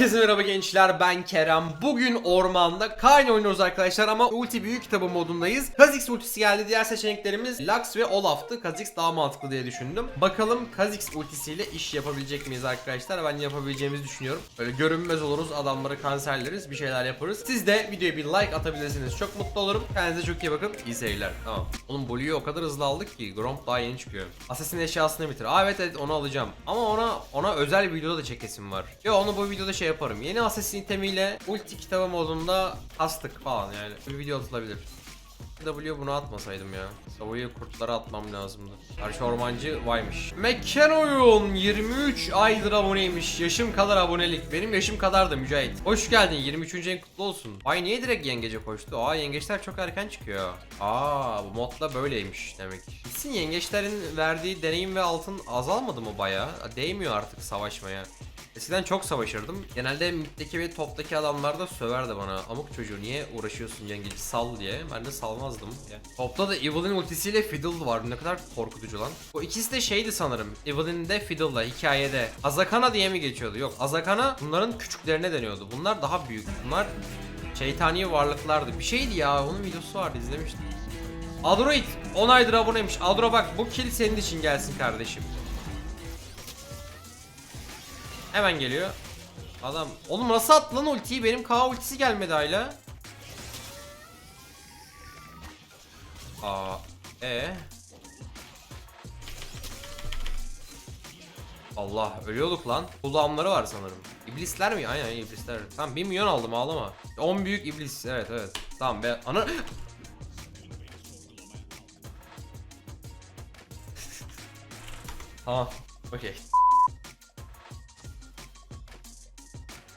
Herkese merhaba gençler ben Kerem. Bugün ormanda Kayn oynuyoruz arkadaşlar ama ulti büyük kitabı modundayız. Kha'Zix ultisi geldi. Diğer seçeneklerimiz Lux ve Olaf'tı. Kha'Zix daha mantıklı diye düşündüm. Bakalım Kha'Zix ultisiyle iş yapabilecek miyiz arkadaşlar? Ben yapabileceğimizi düşünüyorum. Böyle görünmez oluruz, adamları kanserleriz, bir şeyler yaparız. Siz de videoya bir like atabilirsiniz. Çok mutlu olurum. Kendinize çok iyi bakın. İyi seyirler. Tamam. Oğlum Blue'yu o kadar hızlı aldık ki Gromp daha yeni çıkıyor. Assassin eşyasını bitir. Aa evet evet onu alacağım. Ama ona ona özel bir videoda da çekesim var. Yo onu bu videoda şey yaparım. Yeni Assassin itemiyle ulti kitabı modunda kastık falan yani. Bir video atılabilir. W bunu atmasaydım ya. W'yu kurtlara atmam lazımdı. Karşı ormancı vaymış. Mekken oyun 23 aydır aboneymiş. Yaşım kadar abonelik. Benim yaşım kadar da Mücahit. Hoş geldin 23. en kutlu olsun. Vay niye direkt yengece koştu? Aa yengeçler çok erken çıkıyor. Aa bu modda böyleymiş demek. Gitsin yengeçlerin verdiği deneyim ve altın azalmadı mı baya? Değmiyor artık savaşmaya. Eskiden çok savaşırdım. Genelde middeki ve toptaki adamlar da söverdi bana. Amuk çocuğu niye uğraşıyorsun yengeci sal diye. Ben de salmazdım. Ya. Topta da Evelyn ultisiyle Fiddle var. Ne kadar korkutucu lan. Bu ikisi de şeydi sanırım. Evelyn de Fiddle'la hikayede. Azakana diye mi geçiyordu? Yok Azakana bunların küçüklerine deniyordu. Bunlar daha büyük. Bunlar şeytani varlıklardı. Bir şeydi ya. Onun videosu vardı izlemiştim. Adroid 10 aydır aboneymiş. Adro bak bu kill senin için gelsin kardeşim. Hemen geliyor. Adam oğlum nasıl attı lan ultiyi? Benim K ultisi gelmedi hala. Aa, e. Allah ölüyorduk lan. Kulağımları var sanırım. İblisler mi? Aynen iblisler. Tamam 1 milyon aldım ağlama. 10 büyük iblis. Evet evet. Tamam be. Ana Tamam. Okey.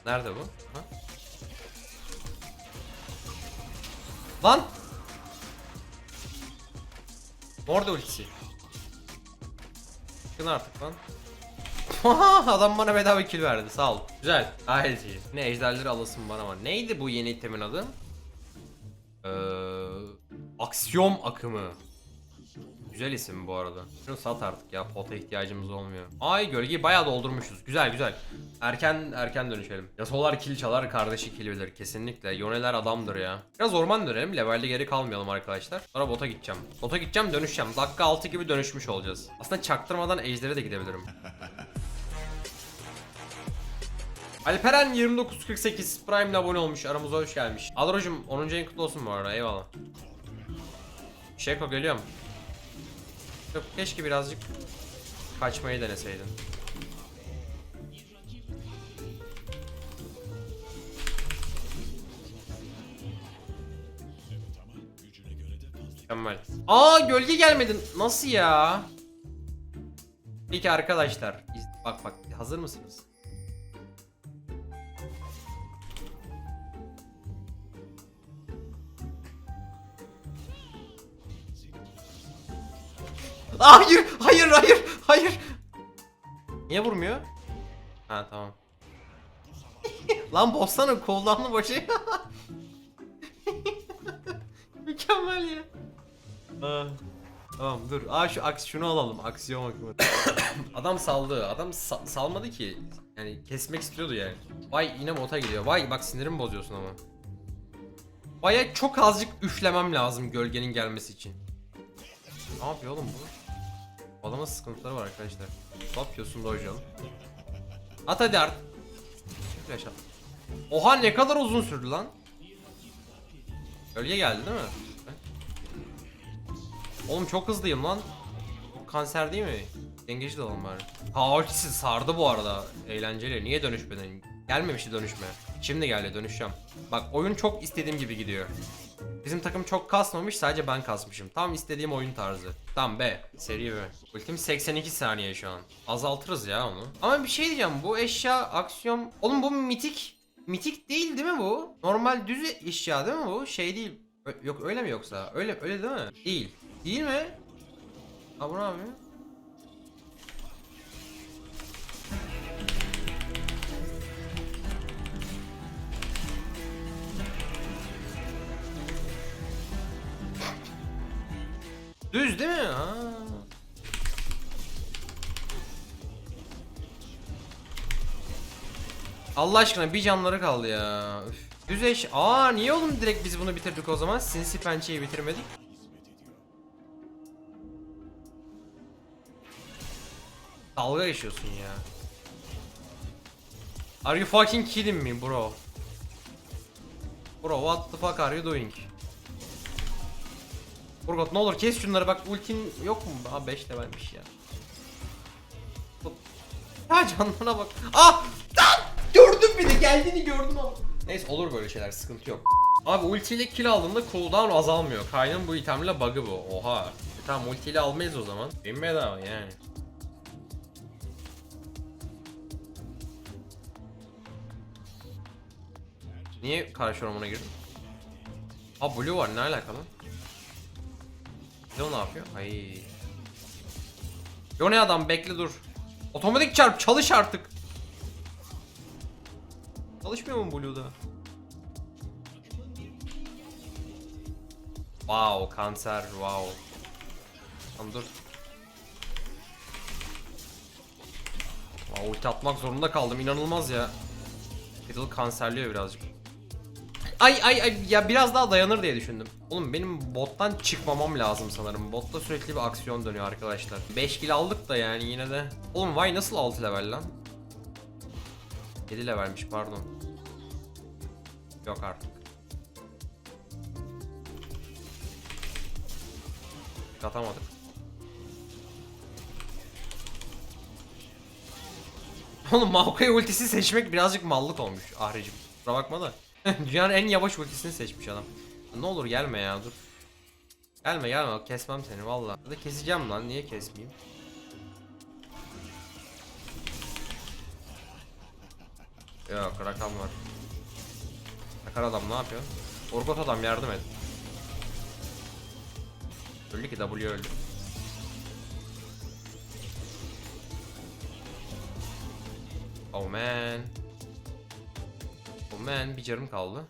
Nerede bu? Ha? Lan! Orada ultisi. Çıkın artık lan. Adam bana bedava kill verdi sağ ol. Güzel. Gayet iyi. Ne ejderleri alasın bana var. Neydi bu yeni itemin adı? Ee, aksiyom akımı. Güzel isim bu arada. Şunu sat artık ya pota ihtiyacımız olmuyor. Ay gölgeyi bayağı doldurmuşuz. Güzel güzel. Erken erken dönüşelim. Yasolar kill çalar kardeşi kill bilir kesinlikle. Yoneler adamdır ya. Biraz orman dönelim. Levelde geri kalmayalım arkadaşlar. Sonra bota gideceğim. Bota gideceğim dönüşeceğim. Dakika 6 gibi dönüşmüş olacağız. Aslında çaktırmadan ejdere de gidebilirim. Alperen 2948 Prime ile abone olmuş. Aramıza hoş gelmiş. Adrocum 10. en kutlu olsun bu arada. Eyvallah. Şeko geliyorum. Yok keşke birazcık kaçmayı deneseydin. Mükemmel. Aa gölge gelmedin. Nasıl ya? Peki arkadaşlar. Bak bak hazır mısınız? Hayır, hayır, hayır, hayır. Niye vurmuyor? Ha tamam. Lan boss'tanın cooldown'u başı. Mükemmel ya. Aa, tamam dur. Aa şu aks şunu alalım. Aksiyon akımı. Adam saldı. Adam sa- salmadı ki. Yani kesmek istiyordu yani. Vay yine bota gidiyor. Vay bak sinirimi bozuyorsun ama. Vay'a çok azıcık üflemem lazım gölgenin gelmesi için. Ne yapıyor oğlum bu? Balama sıkıntıları var arkadaşlar. Ne yapıyorsun Dojo? At hadi art. Flash. Oha ne kadar uzun sürdü lan. Gölge geldi değil mi? Oğlum çok hızlıyım lan. Kanser değil mi? Dengeci de alalım bari. Sardı bu arada. Eğlenceli. Niye dönüşmedin? Gelmemişti dönüşme. Şimdi geldi dönüşeceğim. Bak oyun çok istediğim gibi gidiyor. Bizim takım çok kasmamış sadece ben kasmışım. Tam istediğim oyun tarzı. Tamam be. Seri be. Ultim 82 saniye şu an. Azaltırız ya onu. Ama bir şey diyeceğim. Bu eşya aksiyon... Oğlum bu mitik. Mitik değil değil mi bu? Normal düz eşya değil mi bu? Şey değil. Ö- yok öyle mi yoksa? Öyle öyle değil mi? Değil. Değil mi? Ha bu? Düz değil mi? Ha. Allah aşkına bir canları kaldı ya. Üf. Düz eş. Aa niye oğlum direkt biz bunu bitirdik o zaman? Sinsi pençeyi bitirmedik. Dalga geçiyorsun ya. Are you fucking kidding me bro? Bro what the fuck are you doing? Burgot ne olur kes şunları bak ultin yok mu? Aa 5 de vermiş ya. Ya canlarına bak. Ah! Gördüm bir de geldiğini gördüm ama. Neyse olur böyle şeyler sıkıntı yok. Abi ultiyle kill aldığında cooldown azalmıyor. Kaynın bu itemle bug'ı bu. Oha. E tamam ultiyle almayız o zaman. Benim bedava yani. Niye karşı ormana girdim? Aa blue var ne alakalı? Blue ne yapıyor? Ay. Yo ne adam bekle dur. Otomatik çarp çalış artık. Çalışmıyor mu Blue'da? Wow kanser wow. Tamam dur. Aa, ulti atmak zorunda kaldım inanılmaz ya. Fiddle kanserliyor birazcık. Ay ay ay ya biraz daha dayanır diye düşündüm. Oğlum benim bottan çıkmamam lazım sanırım. Botta sürekli bir aksiyon dönüyor arkadaşlar. 5 kill aldık da yani yine de. Oğlum vay nasıl 6 level lan? 7 levelmiş pardon. Yok artık. Atamadık. Oğlum Maokai ultisi seçmek birazcık mallık olmuş Ahri'cim. Kusura bakma da. Dünyanın en yavaş ultisini seçmiş adam. Ne olur gelme ya dur. Gelme gelme kesmem seni valla. Ya da keseceğim lan niye kesmeyeyim? Yok rakam var. Rakar adam ne yapıyor? Orgot adam yardım et. Öldü ki W öldü. Oh man. Oh man bir canım kaldı.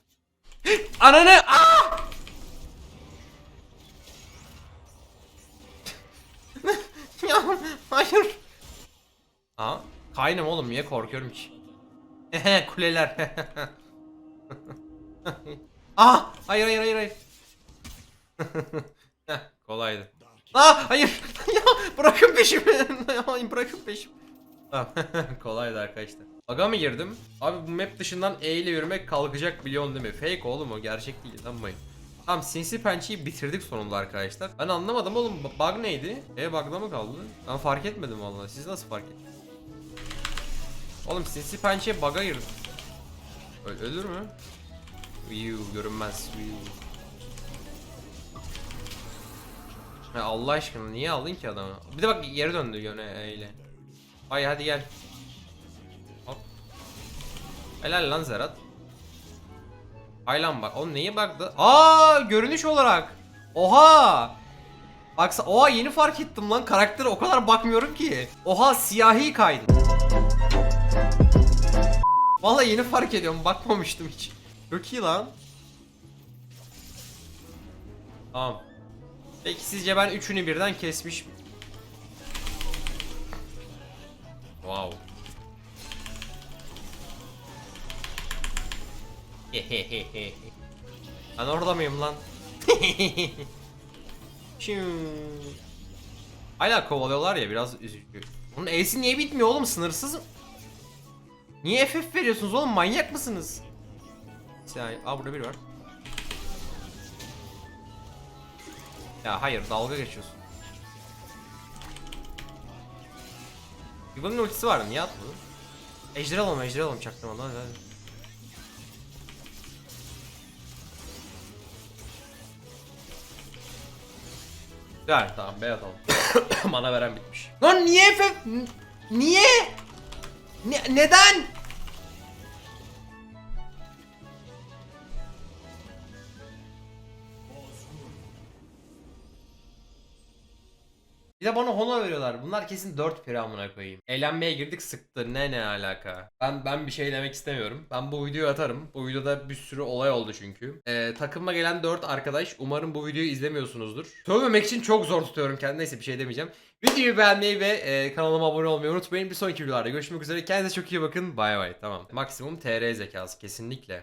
Ananı! Aa! ya hayır. Aa, kaynım oğlum niye korkuyorum ki? Kuleler. Aa, hayır hayır hayır hayır. Kolaydı. Aa, hayır. ya bırakın peşimi. Bırakın peşimi. Tamam. Kolaydı arkadaşlar. Aga mı girdim? Abi bu map dışından E ile yürümek kalkacak biliyorsun değil mi? Fake oğlum o gerçek değil inanmayın. Tamam sinsi pençeyi bitirdik sonunda arkadaşlar. Ben anlamadım oğlum bug neydi? E bug'da mı kaldı? Ben fark etmedim vallahi. Siz nasıl fark ettiniz? Oğlum sinsi pençeye bug'a girdim. Öl ölür mü? View görünmez. View. Ya Allah aşkına niye aldın ki adamı? Bir de bak geri döndü yöne öyle. Ay hadi gel. Helal lan Zerat. Ay lan bak. O neye baktı? Aa görünüş olarak. Oha. Baksa oha yeni fark ettim lan karaktere o kadar bakmıyorum ki. Oha siyahi kaydı. Vallahi yeni fark ediyorum bakmamıştım hiç. Çok iyi lan. Tamam. Peki sizce ben üçünü birden kesmiş? Wow. ben orada mıyım lan? Şiu. Hala kovalıyorlar ya biraz üzücü. Bunun E'si niye bitmiyor oğlum sınırsız? Niye FF veriyorsunuz oğlum manyak mısınız? Yani, aa burada biri var. Ya hayır dalga geçiyorsun. Yuvanın ultisi vardı niye atmadın? Ejder alalım ejder alalım hadi hadi. Ver tamam B atalım. Mana veren bitmiş. Lan niye F... Niye? Ne, neden? Bir de bana honor veriyorlar. Bunlar kesin 4 piri amına koyayım. Eğlenmeye girdik sıktı. Ne ne alaka? Ben ben bir şey demek istemiyorum. Ben bu videoyu atarım. Bu videoda bir sürü olay oldu çünkü. Ee, takıma gelen 4 arkadaş umarım bu videoyu izlemiyorsunuzdur. Sövmemek için çok zor tutuyorum kendime. Neyse bir şey demeyeceğim. Videoyu beğenmeyi ve e, kanalıma abone olmayı unutmayın. Bir sonraki videolarda görüşmek üzere. Kendinize çok iyi bakın. Bay bay. Tamam. Maksimum TR zekası kesinlikle.